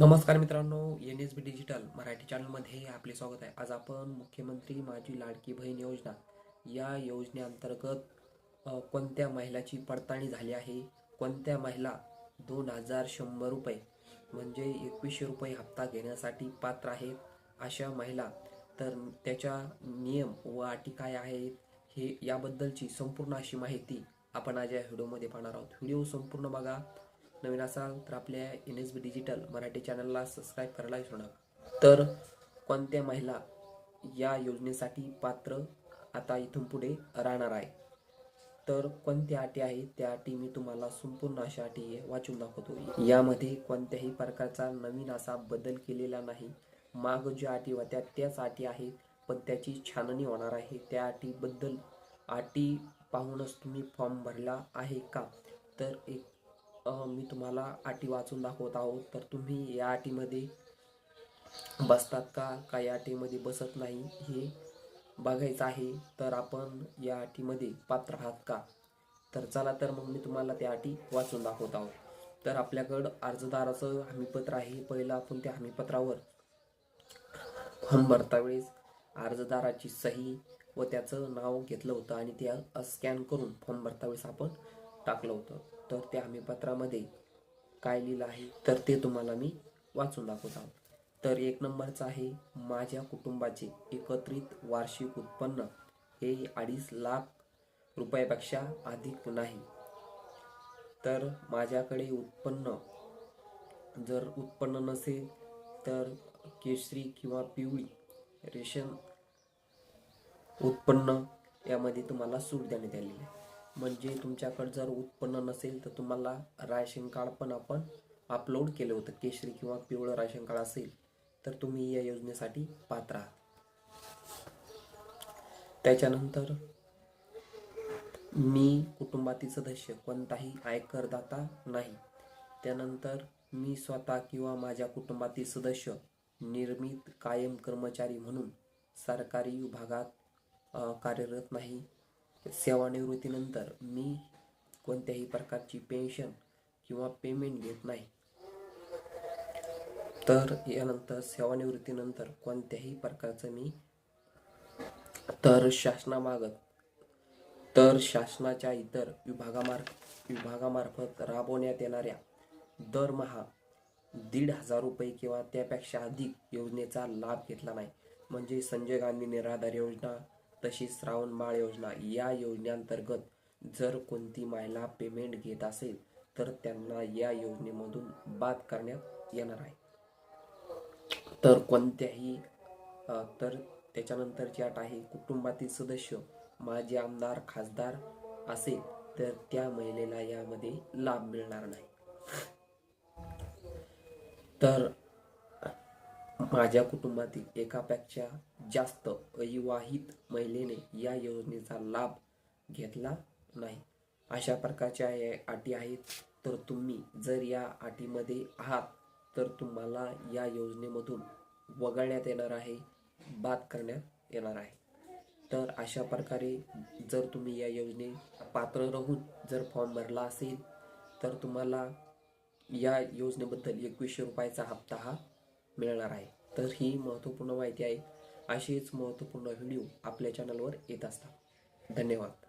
नमस्कार मित्रांनो N S B digital Marathi चॅनलमध्ये आपले स्वागत आहे. आज आपण मुख्यमंत्री माझी लाडकी बहीण योजना या योजनेअंतर्गत कोणत्या महिलाची पडताळणी झाली आहे? कोणत्या महिला दोन हजार शंभर रुपये म्हणजे एकवीसशे रुपये हप्ता घेण्यासाठी पात्र आहेत? अशा महिला तर त्याच्या नियम व अटी काय आहेत? हे याबद्दलची संपूर्ण अशी माहिती आपण आज या व्हिडिओमध्ये पाहणार आहोत. व्हिडिओ संपूर्ण बघा. नवीन असाल तर आपल्या N S B digital Marathi चॅनलला सबस्क्राईब करायला विसरू नका. तर कोणत्या महिला या योजनेसाठी पात्र आता इथून पुढे राहणार आहे? तर कोणत्या अटी आहेत? त्या अटी मी तुम्हाला संपूर्ण अशा अटी वाचून दाखवतो. यामध्ये कोणत्याही प्रकारचा नवीन असा बदल केलेला नाही. माग ज्या अटी होत्या त्याच अटी आहेत पण त्याची छाननी होणार आहे. त्या अटीबद्दल अटी पाहूनच तुम्ही फॉर्म भरला आहे का? तर एक मी तुम्हाला अटी वाचून दाखवत आहोत. तर तुम्ही या अटीमध्ये बसतात का? का या अटीमध्ये बसत नाही? हे बघायचं आहे. तर आपण या अटीमध्ये पात्र आहात का? तर चला तर मग मी तुम्हाला त्या अटी वाचून दाखवत आहोत. तर आपल्याकडं अर्जदाराचं हमीपत्र आहे. पहिलं आपण त्या हमीपत्रावर फॉर्म भरता वेळेस अर्जदाराची सही व त्याचं नाव घेतलं होतं आणि ते स्कॅन करून फॉर्म भरता वेळेस आपण टाकलं होतं. तर त्या हमीपत्रामध्ये काय लिहिलं आहे तर ते तुम्हाला मी वाचून दाखवत आहोत. तर एक नंबरचं आहे माझ्या कुटुंबाचे एकत्रित वार्षिक उत्पन्न हे अडीच लाख रुपयापेक्षा अधिक नाही. तर माझ्याकडे उत्पन्न जर उत्पन्न नसेल तर केशरी किंवा पिवळी रेशन उत्पन्न यामध्ये तुम्हाला सूट देण्यात आलेली आहे. म्हणजे तुमच्याकडं जर उत्पन्न नसेल तर तुम्हाला राशन कार्ड पण आपण अपलोड केलं होतं. केशरी किंवा पिवळं राशन कार्ड असेल तर तुम्ही या योजनेसाठी पात्र आहात. त्याच्यानंतर मी कुटुंबातील सदस्य कोणताही आयकरदाता नाही. त्यानंतर मी स्वतः किंवा माझ्या कुटुंबातील सदस्य निर्मित कायम कर्मचारी म्हणून सरकारी विभागात कार्यरत नाही. सेवानिवृत्तीनंतर मी कोणत्याही प्रकारची पेन्शन किंवा पेमेंट घेत नाही. तर यानंतर सेवानिवृत्तीनंतर कोणत्याही प्रकारचं मी तर शासनामागत तर शासनाच्या इतर विभागामार्फ विभागामार्फत राबवण्यात येणाऱ्या दरमहा दीड हजार रुपये किंवा त्यापेक्षा अधिक योजनेचा लाभ घेतला नाही. म्हणजे संजय गांधी निराधार योजना तशी श्रावण बाळ योजना या योजनेअंतर्गत जर कोणती महिला पेमेंट घेत असेल तर त्यांना या योजनेमधून बाद करण्यात येणार आहे. तर कोणत्याही तर त्याच्यानंतरची अट आहे कुटुंबातील सदस्य माझे आमदार खासदार असेल तर त्या महिलेला यामध्ये लाभ मिळणार नाही. तर माझ्या कुटुंबातील एकापेक्षा जास्त अविवाहित महिलेने या योजनेचा लाभ घेतला नाही. अशा प्रकारच्या या अटी आहेत. तर तुम्ही जर या अटीमध्ये आहात तर तुम्हाला या योजनेमधून वगळण्यात येणार आहे बाद करण्यात येणार आहे. तर अशा प्रकारे जर तुम्ही या योजने पात्र राहून जर फॉर्म भरला असेल तर तुम्हाला या योजनेबद्दल एकवीसशे रुपयाचा हप्ता हा मिळणार आहे. तर ही महत्त्वपूर्ण माहिती आहे. अशीच महत्त्वपूर्ण व्हिडिओ आपल्या चॅनलवर येत असतात. धन्यवाद.